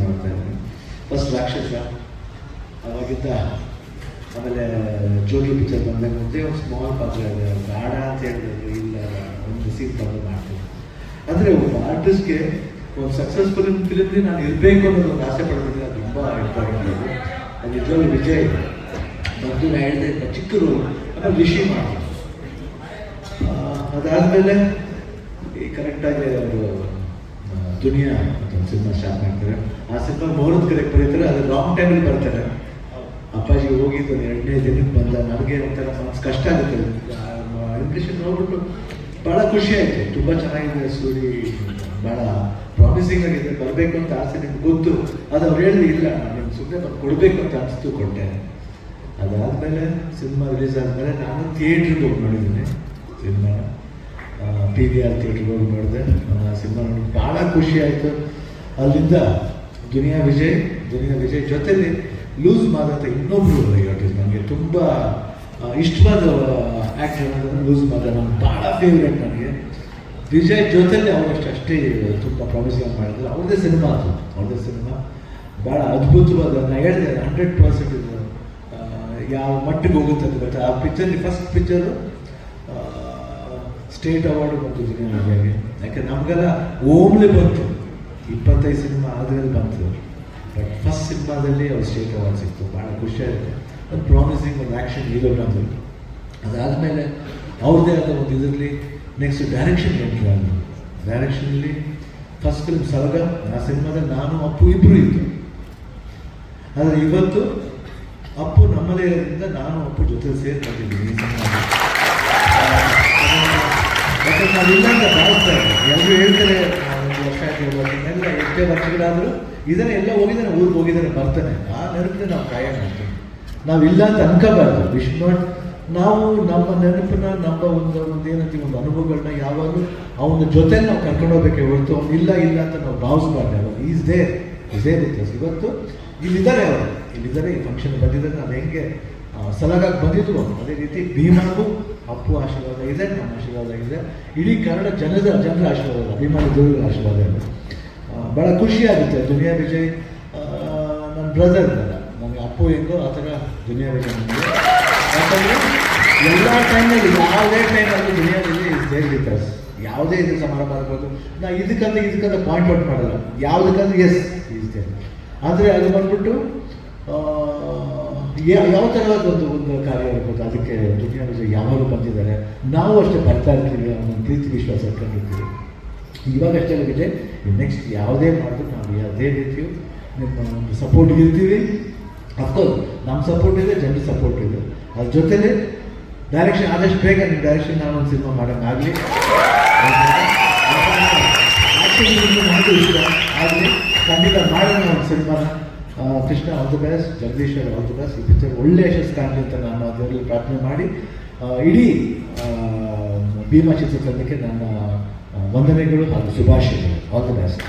ನೋಡ್ತಾ ಇದ್ದೀನಿ ಫಸ್ಟ್ ರಾಕ್ಷಸ ಅವಾಗಿದ್ದ ಆಮೇಲೆ ಜೋಗಿ ಪಿಕ್ಚರ್ ಬಂದಾಗ ಮುಂದೆ ಒಂದು ಸ್ಮಾಲ್ ಪಾತ್ರ ಇದೆ ಬೇಡ ಅಂತ ಹೇಳಿದ್ರು. ಇಲ್ಲ, ಒಂದು ಸೀನ್ ತಗೊಂಡು ಮಾಡ್ತೀನಿ. ಅಂದರೆ ಒಬ್ಬ ಆರ್ಟಿಸ್ಟ್ಗೆ ಒಂದು ಸಕ್ಸಸ್ಫುಲ್ ಫಿಲಿಮ್ಲಿ ನಾನು ಇರಬೇಕು ಅನ್ನೋದು ಒಂದು ಆಸೆ ಪಡ್ತಿದ್ರೆ ಅದು ತುಂಬ ಇಂಪಾರ್ಟೆಂಟ್ ಅದು ಅದು ವಿಜಯ್ ಬಂದು ನಾನು ಹೇಳಿದೆ ಚಿಕ್ಕ ರೋಲ್ ಆಮೇಲೆ ರಿಷಿ ಮಾಡಿ. ಅದಾದಮೇಲೆ ಈ ಕರೆಕ್ಟಾಗಿ ಅವರು ದುನಿಯಾ ಸಿನಿಮಾ ಸ್ಟಾರ್ಟ್ ಮಾಡ್ತಾರೆ. ಆ ಸಿನಿಮಾ ಮುಹೂರ್ತ ಕರೆಕ್ಟ್ ಬರೀತಾರೆ ಅದು ಲಾಂಗ್ ಟೈಮಲ್ಲಿ ಬರ್ತಾರೆ. ಅಪ್ಪಾಜಿ ಹೋಗಿದ್ದು ಒಂದು ಎರಡನೇ ದಿನಕ್ಕೆ ಬಂದ, ನನಗೆ ಒಂಥರ ಮನಸ್ಸು ಕಷ್ಟ ಆಗುತ್ತೆ. ಇಂಪ್ರೆಷನ್ ನೋಡ್ಬಿಟ್ಟು ಭಾಳ ಖುಷಿ ಆಯಿತು. ತುಂಬ ಚೆನ್ನಾಗಿದೆ ಸ್ಟೋರಿ ಭಾಳ ಪ್ರಾಮಿಸಿಂಗ್ ಆಗಿದೆ ಬರಬೇಕು ಅಂತ ಆಸೆ ನಿಮ್ಗೆ ಗೊತ್ತು. ಅದು ಅವ್ರು ಹೇಳಿ ಇಲ್ಲ, ನಾನು ಸುಮ್ಮನೆ ಬಂದು ಕೊಡಬೇಕು ಅಂತ ಅನಿಸ್ತು ಕೊಟ್ಟೆ. ಅದಾದಮೇಲೆ ಸಿನಿಮಾ ರಿಲೀಸ್ ಆದಮೇಲೆ ನಾನು ಥಿಯೇಟ್ರಿಗೆ ಹೋಗಿ ನೋಡಿದ್ದೀನಿ. ಸಿನಿಮಾ. ಪಿ ವಿ ಆರ್ ಥಿಯೇಟ್ರಿಗೆ ಹೋಗಿ ನೋಡಿದೆ. ಸಿನಿಮಾ ನೋಡಿ ಭಾಳ ಖುಷಿ ಆಯಿತು. ಅಲ್ಲಿಂದ ದುನಿಯಾ ವಿಜಯ್ ದುನಿಯಾ ವಿಜಯ್ ಜೊತೆಲಿ ಲೂಸ್ ಮಾದಂಥ ಇನ್ನೊಬ್ರು ಹೇಳಿದ್ರು ನನಗೆ ತುಂಬ ಇಷ್ಟವಾದ ಆ್ಯಕ್ಟರ್ ಅನ್ನೋದನ್ನು ಲೂಸ್ ಮಾದ ನನಗೆ ಭಾಳ ಫೇವ್ರೇಟ್ ನನಗೆ. ವಿಜಯ್ ಜೊತೆಲಿ ಅವರಷ್ಟು ಅಷ್ಟೇ, ತುಂಬ ಪ್ರಾಮಿಸಿಂಗ್ ಮಾಡಿದ್ರು. ಅವ್ರದೇ ಸಿನಿಮಾ ಅದು. ಅವ್ರದ್ದೇ ಸಿನಿಮಾ. ಭಾಳ ಅದ್ಭುತವಾದ ನಾನು ಹೇಳಿದೆ ಹಂಡ್ರೆಡ್ ಪರ್ಸೆಂಟ್ ಇದು ಯಾವ ಮಟ್ಟಿಗೆ ಹೋಗುತ್ತೆ ಅಂತ ಗೊತ್ತಾ? ಆ ಪಿಕ್ಚರ್ಲಿ ಫಸ್ಟ್ ಪಿಕ್ಚರು ಸ್ಟೇಟ್ ಅವಾರ್ಡ್ ಬಂತು ಜಿನಿಯಾಗೆ ಯಾಕೆ ನಮಗೆಲ್ಲ ಓಮ್ಲಿ ಬಂತು. ಇಪ್ಪತ್ತೈದು ಸಿನಿಮಾ ಆದ್ಮೇಲೆ ಬಂತು. ಬಟ್ ಫಸ್ಟ್ ಸಿನಿಮಾದಲ್ಲಿ ಅವ್ರು ಸ್ಟೇಟ್ ಅವಾರ್ಡ್ ಸಿಕ್ತು. ಭಾಳ ಖುಷಿ ಆಯಿತು. ಒಂದು ಪ್ರಾಮಿಸಿಂಗ್ ಒಂದು ಆ್ಯಕ್ಷನ್ ಹೀರೋ ಬಂದು ಅದಾದಮೇಲೆ ಅವ್ರದ್ದೇ ಆದ ಒಂದು ಇದರಲ್ಲಿ ನೆಕ್ಸ್ಟ್ ಡೈರೆಕ್ಷನ್ ಎಂಟ್ರಿ ಆದರು ಡೈರೆಕ್ಷನಲ್ಲಿ ಫಸ್ಟ್ ಫಿಲ್ಮ್ ಸಲಗ ಆ ಸಿನಿಮಾದಲ್ಲಿ ನಾನು, ಅಪ್ಪು ಇಬ್ಬರು ಇತ್ತು ಆದರೆ ಇವತ್ತು ಅಪ್ಪು ನಮ್ಮದೇ ಇರೋದ್ರಿಂದ ನಾನು, ಅಪ್ಪು ಜೊತೆ ಸೇರ್ಕೊಂಡಿದ್ದೀನಿ ನಾವಿಲ್ಲ ಅಂತ ಭಾವಿಸ್ತಾ ಇದ್ದೀವಿ. ಎಲ್ಲರೂ ಹೇಳ್ತಾರೆ ಒಂದು ವರ್ಷ ವರ್ಷ ಎಲ್ಲ ಎಷ್ಟೇ ವರ್ಷಗಳಾದರೂ ಇದನ್ನೇ ಎಲ್ಲ ಹೋಗಿದ್ದಾನೆ ಊರಿಗೆ ಹೋಗಿದ್ದಾನೆ ಬರ್ತಾನೆ. ಆ ನೆನಪಿನ ನಾವು ಕಾಯ ಮಾಡ್ತೀವಿ ನಾವಿಲ್ಲ ಅಂತ ಅನ್ಕೋಬಾರ್ದು. ವಿಶ್ ನಾವು ನಮ್ಮ ನೆನಪನ್ನ, ನಮ್ಮ ಒಂದು ಒಂದು ಏನಂತೀವಿ, ಒಂದು ಅನುಭವಗಳನ್ನ ಯಾವಾಗಲೂ ಅವನ ಜೊತೆ ನಾವು ಕರ್ಕೊಂಡು ಹೋಗ್ಬೇಕೆ ಹೊರತು ಅವ್ನು ಇಲ್ಲ ಇಲ್ಲ ಅಂತ ನಾವು ಭಾವಿಸ್ಬಾರ್ದು ಯಾವಾಗ. Is they is they with ಇವತ್ತು ಇಲ್ಲಿದ್ದಾರೆ ಅವರು. ಇಲ್ಲಿದ್ದಾರೆ ಈ ಫಂಕ್ಷನ್ ಬಂದಿದ್ದಾರೆ. ನಾವು ಹೆಂಗೆ ಸಲಾಗಾಗಿ ಬಂದಿದ್ವು ಅದೇ ರೀತಿ ಭೀಮಾಗೂ ಅಪ್ಪು ಆಶೀರ್ವಾದ ಇದೆ ನಮ್ಮ ಆಶೀರ್ವಾದ ಇದೆ. ಇಡೀ ಕನ್ನಡ ಜನದ ಜನರ ಆಶೀರ್ವಾದ ಭೀಮನ ದೇವರ ಆಶೀರ್ವಾದ ಇದೆ. ಭಾಳ ಖುಷಿ ಆಗುತ್ತೆ ದುನಿಯಾ ವಿಜಯ್ ನನ್ನ ಬ್ರದರ್ ಇದ್ದಾರೆ. ನನಗೆ ಅಪ್ಪು ಹೆಂಗೋ ಆ ಥರ ದುನಿಯಾ ವಿಜಯ್ ನನಗೆ. ಯಾಕಂದರೆ ಎಲ್ಲ ಟೈಮಲ್ಲಿ ಯಾವುದೇ ಟೈಮಲ್ಲಿ ದುನಿಯಾ ವಿಜಯ್ ಅಸ್ ಯಾವುದೇ ಇದು ಸಮಾರಂಭ ಆಗ್ಬೋದು. ನಾ ಇದಕ್ಕಂತ ಇದಕ್ಕಂತ ಪಾಯಿಂಟ್ ಔಟ್ ಮಾಡಲ್ಲ. ಯಾವುದಕ್ಕಂದ್ರೆ ಎಸ್ ಈಸ್ ದೇರ್ ಆದರೆ ಅದು ಬಂದ್ಬಿಟ್ಟು ಯಾವ ಥರದ ಒಂದು ಒಂದು ಕಾರ್ಯ ಇರ್ಬೋದು ಅದಕ್ಕೆ ದುನಿಯಾ ವಿಜಯ್ ಯಾವಾಗಲೂ ಬಂದಿದ್ದಾರೆ ನಾವು ಅಷ್ಟೇ ಬರ್ತಾ ಇರ್ತೀವಿ ಅನ್ನೋ ಪ್ರೀತಿ ವಿಶ್ವಾಸ ಇಟ್ಕೊಂಡಿರ್ತೀವಿ ಇವಾಗ ಅಷ್ಟೇ ನೆಕ್ಸ್ಟ್ ಯಾವುದೇ ಮಾಡಿದ್ರು ನಾವು ಯಾವುದೇ ರೀತಿಯು ನಿಮ್ಮ ಒಂದು ಸಪೋರ್ಟ್ ಇರ್ತೀವಿ ಅಫ್ಕೋರ್ಸ್ ನಮ್ಮ ಸಪೋರ್ಟ್ ಇದೆ ಜನರ ಸಪೋರ್ಟ್ ಇದೆ ಅದ್ರ ಜೊತೆಲೆ ಡೈರೆಕ್ಷನ್ ಆದಷ್ಟು ಬೇಗ ನಿಮ್ಮ ಡೈರೆಕ್ಷನ್ ನಾನು ಒಂದು ಸಿನಿಮಾ ಮಾಡೋಕ್ಕಾಗಲಿ ಆಗಲಿ ಖಂಡಿತ ಮಾಡೋಣ ಒಂದು ಸಿನಿಮಾನ Krishna all the best Jagadishwar all the best ಈ ಪಿಕ್ಚರ್ ಒಳ್ಳೆ ಯಶಸ್ಸು ಕಾಣಲಿ ಅಂತ ನಾನು ಅದರಲ್ಲಿ ಪ್ರಾರ್ಥನೆ ಮಾಡಿ. ಇಡೀ ಭೀಮಾ ಚಿತ್ರತಂಡಕ್ಕೆ ನನ್ನ ವಂದನೆಗಳು ಹಾಗೂ ಶುಭಾಶಯಗಳು. All the best